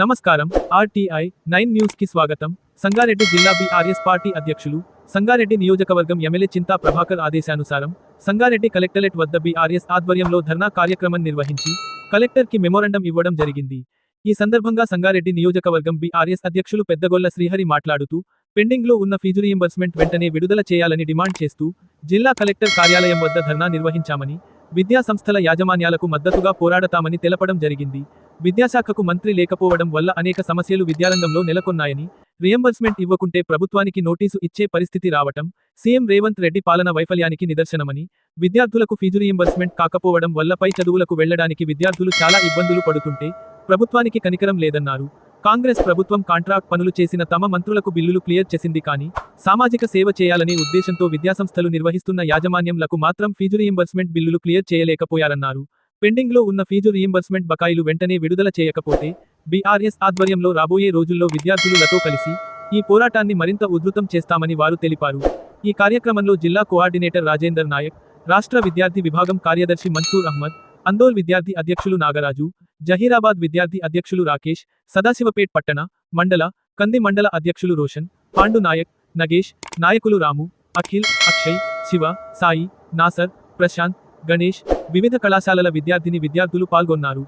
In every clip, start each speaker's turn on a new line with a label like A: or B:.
A: నమస్కారం. RTI nine న్యూస్కి స్వాగతం. సంగారెడ్డి జిల్లా బీఆర్ఎస్ పార్టీ అధ్యక్షులు సంగారెడ్డి నియోజకవర్గం ఎమ్మెల్యే చింతా ప్రభాకర్ ఆదేశానుసారం సంగారెడ్డి కలెక్టరేట్ వద్ద బీఆర్ఎస్ ఆధ్వర్యంలో ధర్నా కార్యక్రమం నిర్వహించి కలెక్టర్కి మెమోరండం ఇవ్వడం జరిగింది. ఈ సందర్భంగా సంగారెడ్డి నియోజకవర్గం బీఆర్ఎస్ అధ్యక్షులు పెద్దగొల్ల శ్రీహరి మాట్లాడుతూ పెండింగ్లో ఉన్న ఫీజు రీయింబర్స్మెంట్ వెంటనే విడుదల చేయాలని డిమాండ్ చేస్తూ జిల్లా కలెక్టర్ కార్యాలయం వద్ద ధర్నా నిర్వహించామని విద్యా సంస్థల యాజమాన్యాలకు మద్దతుగా పోరాడతామని తెలపడం జరిగింది. విద్యాశాఖకు మంత్రి లేకపోవడం వల్ల అనేక సమస్యలు విద్యారంగంలో నెలకొన్నాయని రియంబర్స్మెంట్ ఇవ్వకుంటే ప్రభుత్వానికి నోటీసు ఇచ్చే పరిస్థితి రావటం సీఎం రేవంత్ రెడ్డి పాలన వైఫల్యానికి నిదర్శనమని విద్యార్థులకు ఫీజు రియంబర్స్మెంట్ కాకపోవడం వల్ల పై చదువులకు వెళ్ళడానికి విద్యార్థులు చాలా ఇబ్బందులు పడుతుంటే ప్రభుత్వానికి కనికరం లేదన్నారు. కాంగ్రెస్ ప్రభుత్వం కాంట్రాక్ట్ పనులు చేసిన తమ మంత్రులకు బిల్లులు క్లియర్ చేసింది కానీ సామాజిక సేవ చేయాలనే ఉద్దేశంతో విద్యాసంస్థలు నిర్వహిస్తున్న యాజమాన్యంలకు మాత్రం ఫీజు రియంబర్స్మెంట్ బిల్లులు క్లియర్ చేయలేకపోయారన్నారు. పెండింగ్లో ఉన్న ఫీజు రీయింబర్స్మెంట్ బకాయిలు వెంటనే విడుదల చేయకపోతే బీఆర్ఎస్ ఆధ్వర్యంలో రాబోయే రోజుల్లో విద్యార్థులతో కలిసి ఈ పోరాటాన్ని మరింత ఉధృతం చేస్తామని వారు తెలిపారు. ఈ కార్యక్రమంలో జిల్లా కోఆర్డినేటర్ రాజేందర్ నాయక్ రాష్ట్ర విద్యార్థి విభాగం కార్యదర్శి మన్సూర్ అహ్మద్ అందోల్ విద్యార్థి అధ్యక్షులు నాగరాజు జహీరాబాద్ విద్యార్థి అధ్యక్షులు రాకేష్ సదాశివపేట్ పట్టణ మండల కంది మండల అధ్యక్షులు రోషన్ పాండు నాయక్ నగేష్ నాయకులు రాము అఖిల్ అక్షయ్ శివ సాయి నాసర్ ప్రశాంత్ గణేష్ వివిధ కళాశాలల విద్యార్థిని విద్యార్థులు పాల్గొన్నారు.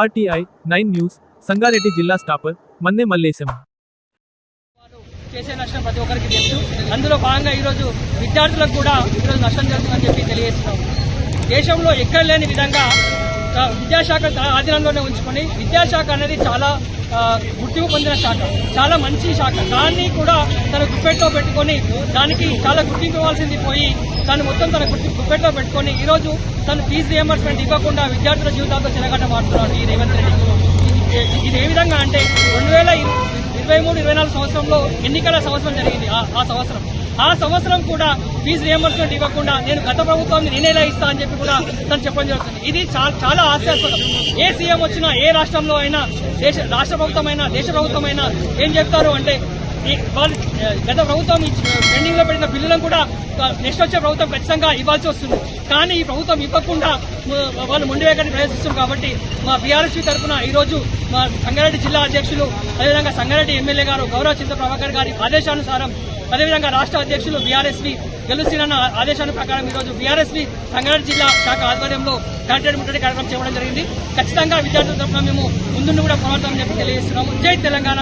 A: ఆర్టీఐ నైన్ న్యూస్ సంగారెడ్డి జిల్లా స్టాపర్ మన్నె మల్లేశం.
B: చేసే నష్టం ప్రతి ఒక్కరికి తెలుసు. అందులో భాగంగా ఈరోజు విద్యార్థులకు కూడా ఈరోజు నష్టం జరుగుతుందని చెప్పి తెలియజేస్తున్నాం. దేశంలో ఎక్కడ లేని విధంగా విద్యాశాఖ తన ఆధీనంలోనే ఉంచుకొని విద్యాశాఖ అనేది చాలా గుర్తింపు పొందిన శాఖ. చాలా మంచి శాఖ. దాన్ని కూడా తన గుప్పెట్లో పెట్టుకొని దానికి చాలా గుర్తింపు ఇవ్వాల్సింది పోయి దాన్ని మొత్తం తన గుర్తి గుప్పెట్లో పెట్టుకొని ఈరోజు తను ఫీజు రియంబర్స్మెంట్ ఇవ్వకుండా విద్యార్థుల జీవితాలతో చిన్నగట్ట మారుతున్నాడు ఈ రేవంత్ రెడ్డి ఇది- ఏ విధంగా అంటే రెండు వేల ఇరవై మూడు ఇరవై నాలుగు సంవత్సరంలో ఎన్నికల సంవత్సరం జరిగింది ఆ సంవత్సరం. ఆ సంవత్సరం కూడా ఫీజు రియంబర్స్మెంట్ ఇవ్వకుండా నేను గత ప్రభుత్వాన్ని నేనేలా ఇస్తా అని చెప్పి కూడా తను చెప్పడం జరుగుతుంది. ఇది చాలా హాస్యాస్పదం ఏ సీఎం వచ్చినా ఏ రాష్ట్రంలో అయినా దేశ రాష్ట్ర ప్రభుత్వం అయినా దేశ ప్రభుత్వం అయినా ఏం చెప్తారు అంటే వాళ్ళు గత ప్రభుత్వం పెండింగ్లో పెట్టిన బిల్లులను కూడా నెక్స్ట్ వచ్చే ప్రభుత్వం ఖచ్చితంగా ఇవ్వాల్సి వస్తుంది. కానీ ఈ ప్రభుత్వం ఇవ్వకుండా వాళ్ళు మొండి ప్రయత్నిస్తుంది కాబట్టి మా బీఆర్ఎస్పీ తరఫున ఈరోజు మా సంగారెడ్డి జిల్లా అధ్యక్షులు అదేవిధంగా సంగారెడ్డి ఎమ్మెల్యే గారు గౌరవ చింత ప్రభాకర్ గారి ఆదేశానుసారం అదేవిధంగా రాష్ట్ర అధ్యక్షులు బీఆర్ఎస్పీ గెలుస్తున్న ఆదేశాల ప్రకారం ఈరోజు బీఆర్ఎస్పీ సంగారెడ్డి జిల్లా శాఖ ఆధ్వర్యంలో కలెక్టరేట్ ముట్టడి కార్యక్రమం చేయడం జరిగింది. ఖచ్చితంగా విద్యార్థుల తరఫున మేము ముందుండి కూడా పోరాటం చెప్పి తెలియజేస్తున్నాము. జై తెలంగాణ.